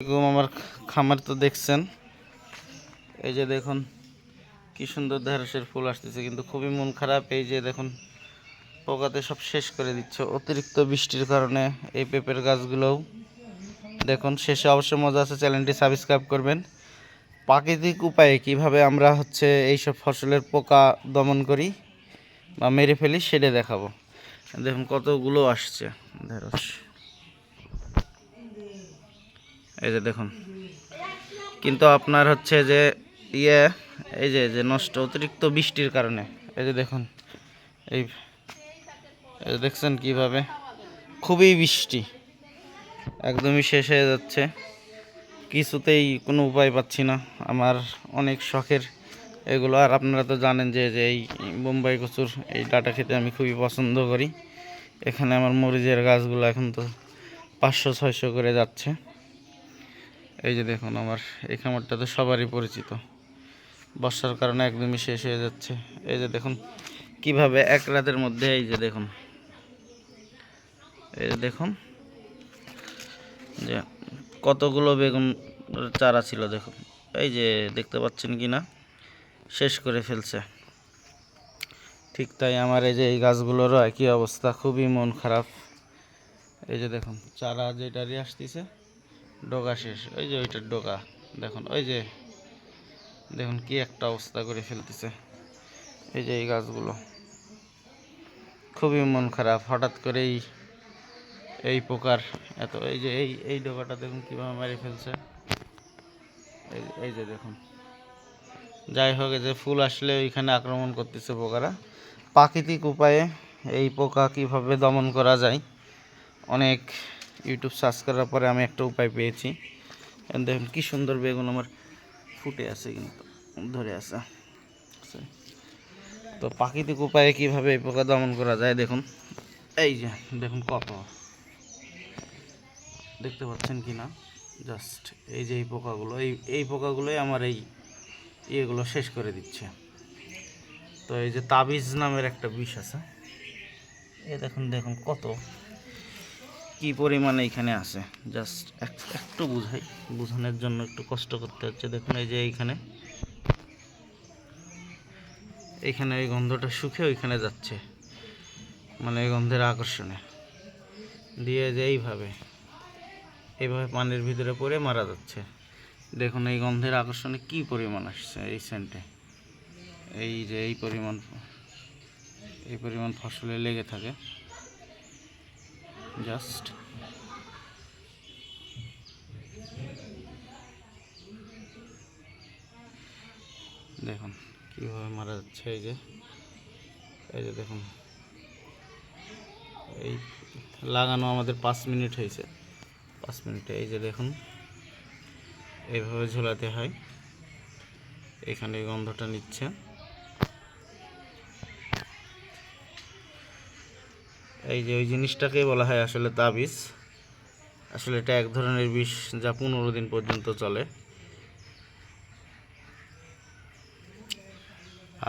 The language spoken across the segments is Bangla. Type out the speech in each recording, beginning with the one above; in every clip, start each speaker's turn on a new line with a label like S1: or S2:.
S1: এরকম আমার খামার তো দেখছেন। এই যে দেখুন, কি সুন্দর ঢেঁড়সের ফুল আসতেছে, কিন্তু খুবই মন খারাপ। এই যে দেখুন, পোকাতে সব শেষ করে দিচ্ছে। অতিরিক্ত বৃষ্টির কারণে এই পেঁপের গাছগুলোও দেখুন, শেষে অবশ্যই মজা আছে, চ্যানেলটি সাবস্ক্রাইব করবেন। প্রাকৃতিক উপায়ে কীভাবে আমরা হচ্ছে এইসব ফসলের পোকা দমন করি বা মেরে ফেলি, সেটা দেখাবো। দেখুন, কতগুলো আসছে ঢেঁড়স। এই যে দেখুন। কিন্তু আপনার হচ্ছে যে ইয়ে এই যে যে নষ্ট, অতিরিক্ত বৃষ্টির কারণে। এই যে দেখুন, এই দেখছেন কীভাবে? খুবই বৃষ্টি। একদমই শেষ হয়ে যাচ্ছে। কিছুতেই কোনো উপায় পাচ্ছি না। আমার অনেক শখের এগুলো। আর আপনারা তো জানেন যে যে এই বোম্বাই কচুর এই ডাটা খেতে আমি খুবই পছন্দ করি। এখানে আমার মরিচের গাছগুলো এখন তো পাঁচশো, ছয়শো করে যাচ্ছে। এই যে দেখুন আমার, এই খামারটা তো সবারই পরিচিত। বর্ষার কারণে একদমই শেষ হয়ে যাচ্ছে। এই যে দেখুন, কীভাবে এক রাতের মধ্যে, এই যে দেখুন, এই যে দেখুন, যে কতগুলো বেগুন চারা ছিল দেখুন। এই যে দেখতে পাচ্ছেন কি না, শেষ করে ফেলছে। ঠিক তাই আমার এই যে এই গাছগুলোরও একই অবস্থা, খুবই মন খারাপ। এই যে দেখুন, চারা যেটারই আসতেছে ডোকা শেষ। ওই যে ওইটার ডোকা দেখুন, ওই যে দেখুন কি একটা অবস্থা করে ফেলতেছে। এই যে এই গাছগুলো। খুবই মন খারাপ। হঠাৎ করেই এই পোকার এত, এই যে এই এই ডোকাটা দেখুন কীভাবে মেরে ফেলছে। এই এই যে দেখুন। যাই হোক যে ফুল আসলে ওইখানে আক্রমণ করতেছে পোকারা। প্রাকৃতিক উপায়ে এই পোকা কীভাবে দমন করা যায়, অনেক ইউটিউব সার্চ করার পরে আমি একটা উপায় পেয়েছি। দেখুন কি সুন্দর বেগুন আমার ফুটে আছে কিন্তু, ধরে আছে। তো প্রাকৃতিক উপায়ে কীভাবে এই পোকা দমন করা যায় দেখুন। এই যে, দেখুন কত। দেখতে পাচ্ছেন কি না? জাস্ট এই যে এই পোকাগুলো, এই এই পোকাগুলোই আমার এই ইয়েগুলো শেষ করে দিচ্ছে। তো এই যে তাবিজ নামের একটা বিষ আছে। এই দেখুন দেখুন কত। কি পরিমাণে এখানে আছে? জাস্ট একটু বুঝাই। বোঝানোর জন্য একটু কষ্ট করতে হচ্ছে। দেখুন, এই যে এইখানে। এইখানে এই গন্ধটা শুকে ওইখানে যাচ্ছে। মানে এই গন্ধের আকর্ষণে। দিয়ে যে এইভাবে। এইভাবে পানির ভিতরে পড়ে মারা যাচ্ছে। দেখুন, এই গন্ধের আকর্ষণে কি পরিমাণ আসছে এই সেন্টে এই যে এই পরিমাণ এই পরিমাণ ফসলে লেগে থাকে। জাস্ট দেখুন, কীভাবে মারা যাচ্ছে এই যে। এই যে দেখুন। এই লাগানো আমাদের পাঁচ মিনিট হয়েছে। পাঁচ মিনিটে এই যে দেখুন, এইভাবে ঝোলাতে হয়। এখানে গন্ধটা নিচ্ছে। এই যে ওই জিনিসটাকে বলা হয় আসলে তাবিজ। আসলে এটা এক ধরনের বিষ যা পনেরো দিন পর্যন্ত চলে।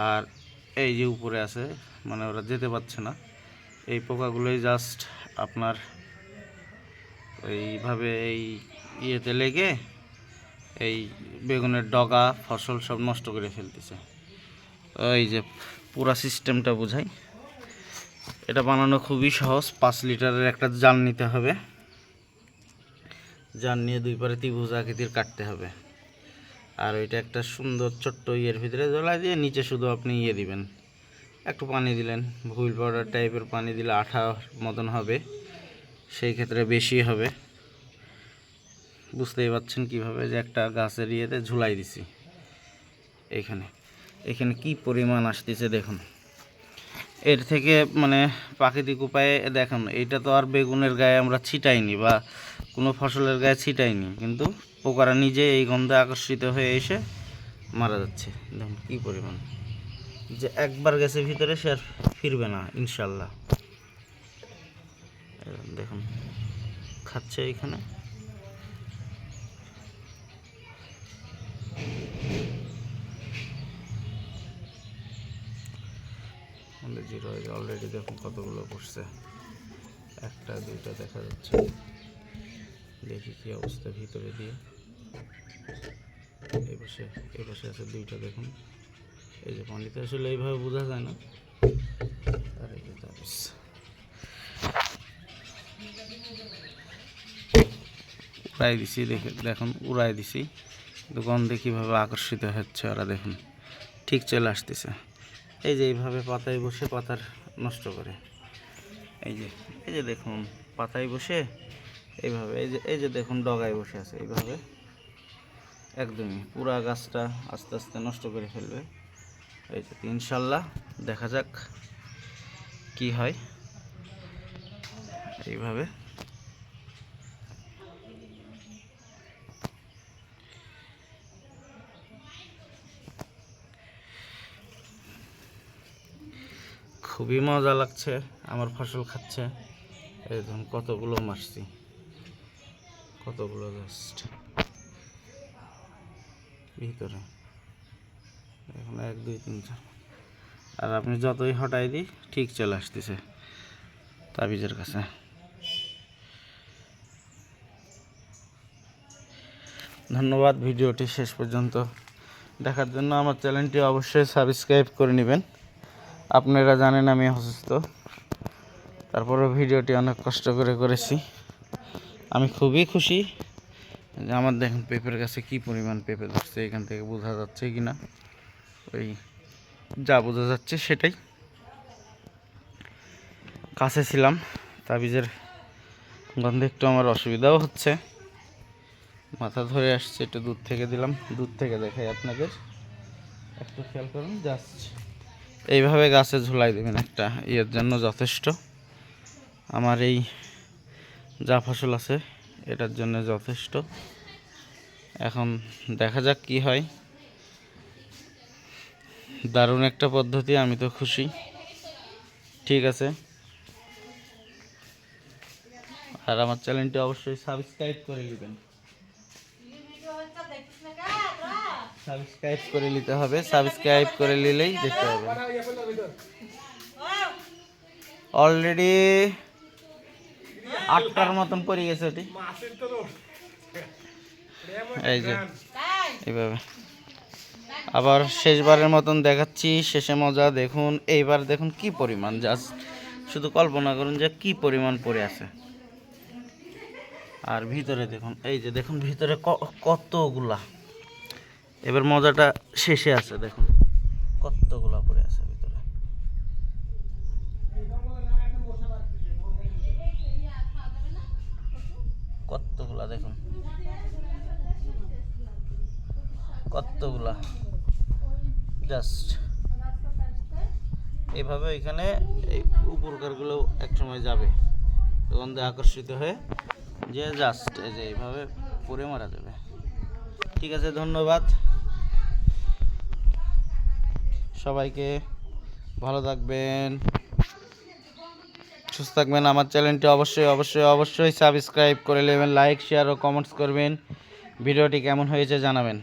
S1: আর এই যে উপরে আছে মানে ওরা যেতে পারছে না। এই পোকাগুলোই জাস্ট আপনার এইভাবে এই ইয়েতে লেগে এই বেগুনের ডগা, ফসল সব নষ্ট করে ফেলতেছে। এই যে পুরা সিস্টেমটা বোঝাই। এটা বানানো খুবই সহজ, পাঁচ লিটারের একটা জাল নিতে হবে। জান নিয়ে দুই পারে ত্রিভুজ আকৃতির কাটতে হবে। আর ওইটা একটা সুন্দর ছোট্ট ইয়ের ভিতরে জ্বলাই দিয়ে নিচে শুধু আপনি ইয়ে দিবেন। একটু পানি দিলেন, ভুল পাউডার টাইপের পানি দিলে আঠা মতন হবে, সেই ক্ষেত্রে বেশি হবে। বুঝতেই পারছেন কীভাবে যে একটা গাছের ইয়েতে ঝুলাই দিছি। এখানে এখানে কি পরিমাণ আসতেছে দেখুন। এর থেকে মানে প্রাকৃতিক উপায়ে দেখুন এটা তো আর বেগুনের গায়ে আমরা ছিটাইনি বা কোনো ফসলের গায়ে ছিটাইনি, কিন্তু পোকারা নিজে এই গন্ধে আকর্ষিত হয়ে এসে মারা যাচ্ছে। দেখুন কী পরিমাণ। যে একবার গেছে ভিতরে সে আর ফিরবে না, ইনশাল্লাহ। দেখুন, খাচ্ছে এখানে। জিরো অলরেডি দেখুন কতগুলো পড়ছে একটা, দুইটা দেখা যাচ্ছে। দেখি কি অবস্থা ভিতরে দিয়ে। এই পাশে, এই আছে দুইটা দেখুন। এই যে পানিতে আসলে এইভাবে বোঝা যায় না। আর এই উড়াই দিছি, দেখে দেখুন, উড়াই দিছি। কিন্তু গন্ধে কীভাবে আকর্ষিত হচ্ছে ওরা দেখুন। ঠিক চলে আসতেছে। এই যে এইভাবে পাতায় বসে পাতার নষ্ট করে। এই যে এই যে দেখুন, পাতায় বসে এইভাবে, এই যে এই যে দেখুন, ডগায় বসে আছে, এইভাবে একদমই পুরা গাছটা আস্তে আস্তে নষ্ট করে ফেলবে। এই যে, ইনশাল্লাহ দেখা যাক কি হয়। এইভাবে খুবই মজা লাগছে, আমার ফসল খাচ্ছে। এই কতগুলো মারছি। কতগুলো জাস্ট ভিতরে। এখন এক, দুই, তিন, চার। আর আপনি যতই হটাই দিই, ঠিক চলে আসতেছে তাবিজের কাছে। ধন্যবাদ, ভিডিওটি শেষ পর্যন্ত দেখার জন্য। আমার চ্যানেলটি অবশ্যই সাবস্ক্রাইব করে নেবেন। আপনারা জানেন আমি অসুস্থ। তারপরেও ভিডিওটি অনেক কষ্ট করে করেছি। আমি খুবই খুশি যে আমার দেখেন পেঁপের কাছে কি পরিমাণ পেঁপে ধরছে, এখান থেকে বোঝা যাচ্ছে কি না ওই যা বোঝা যাচ্ছে সেটাই। কাছে ছিলাম, তাবিজের গন্ধে একটু আমার অসুবিধাও হচ্ছে। মাথা ধরে আসছে, একটু দূর থেকে দিলাম। দূর থেকে দেখাই আপনাদের। একটু খেয়াল করুন জাস্ট এইভাবে গাছে ঝুলাই দেবেন একটা ইয়ের জন্য যথেষ্ট। আমার এই যা ফসল আছে, এটার জন্য যথেষ্ট। এখন দেখা যাক কি হয়। দারুণ একটা পদ্ধতি, আমি তো খুশি। ঠিক আছে। আর আমার চ্যানেলটি অবশ্যই সাবস্ক্রাইব করে নেবেন সাবস্ক্রাইব করে নিতে হবে, সাবস্ক্রাইব করে নিলেই দেখতে হবে। অলরেডি আটটার মতন পড়ে গেছে ওটি। এই যে, এইভাবে। আবার শেষবারের মতন দেখাচ্ছি, শেষে মজা, দেখুন, এইবার দেখুন কি পরিমাণ জাস্ট শুধু কল্পনা করুন যে কি পরিমাণ পড়ে আছে। আর ভিতরে দেখুন, এই যে দেখুন ভিতরে কতগুলা। এবার মজাটা শেষে আছে, দেখুন। কতগুলা পড়ে আছে ভিতরে। কতগুলা, দেখুন। কতগুলা। জাস্ট। এইভাবে এখানে এই উপরকারগুলো একসময় যাবে। গন্ধে আকর্ষিত হয়ে যে জাস্ট এই যে এইভাবে পরে মারা যাবে। ঠিক আছে, ধন্যবাদ। সবাইকে ভালো থাকবেন, সুস্থ থাকবেন। আমার চ্যানেলটি অবশ্যই অবশ্যই অবশ্যই সাবস্ক্রাইব করে নেবেন লাইক শেয়ার ও কমেন্টস করবেন। ভিডিওটি কেমন হয়েছে জানাবেন।